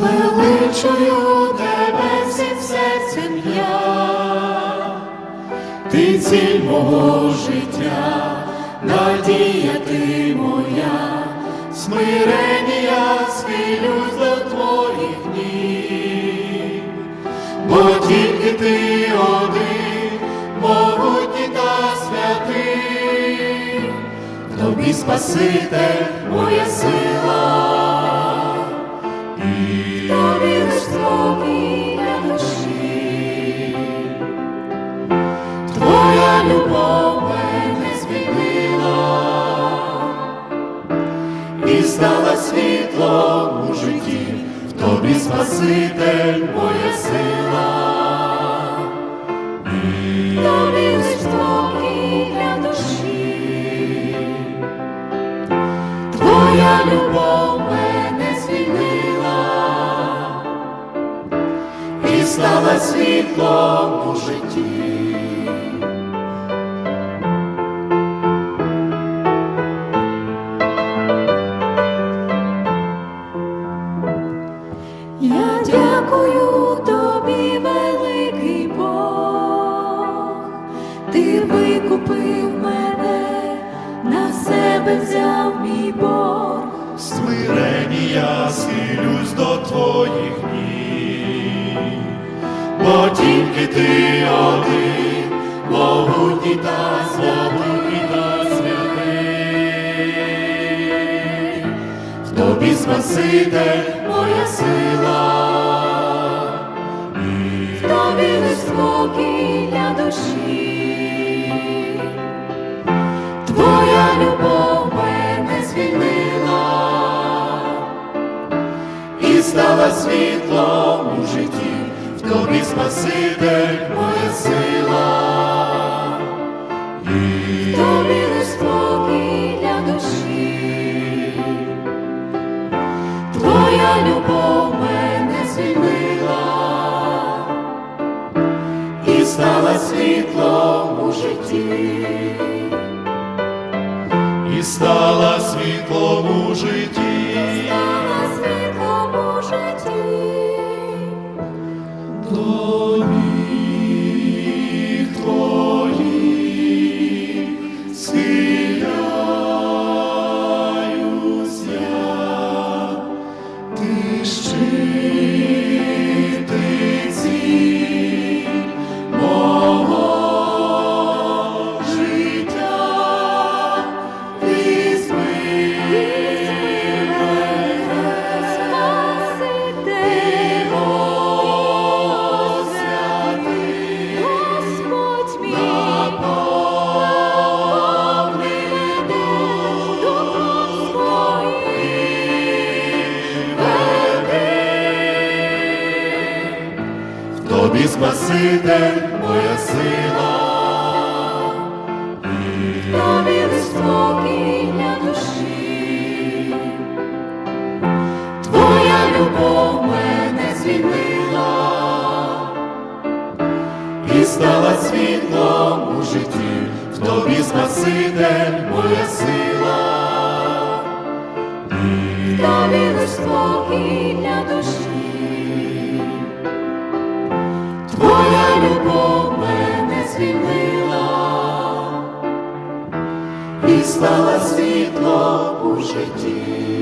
Звеличую тебе всім серцем я, ти ціль мого життя, надія ти моя, смирення схилюсь до твоїх днів, бо тільки ти один, могутній та святий, тобі Спаситель, моя сила. Любов мене звільнила і стала світлом у житті, в тобі Спаситель, моя сила. тобі лиш для душі, Твоя любов мене звільнила і стала світлом у житті. Себе взяв мій борг. Смирені я схилюсь до твоїх ніг, бо тільки ти один, могутній та святий та святий, в тобі Спаситель, моя сила. Тобі лиш спокій для душі, стала світлом у житті, в тобі Спаситель, моя сила. І тобі лиш спокій для душі, Твоя любов мене звільнила і стала світлом у житті. І стала світлом у житті. До тобі Спаситель, моя сила, Тобі лиш спокій для душі, твоя любов мене звільнила. І стала світлом у житті, в тобі Спаситель, моя сила. Тобі лиш спокій для душі, Твоя любов мене звільнила і стала світло у житті.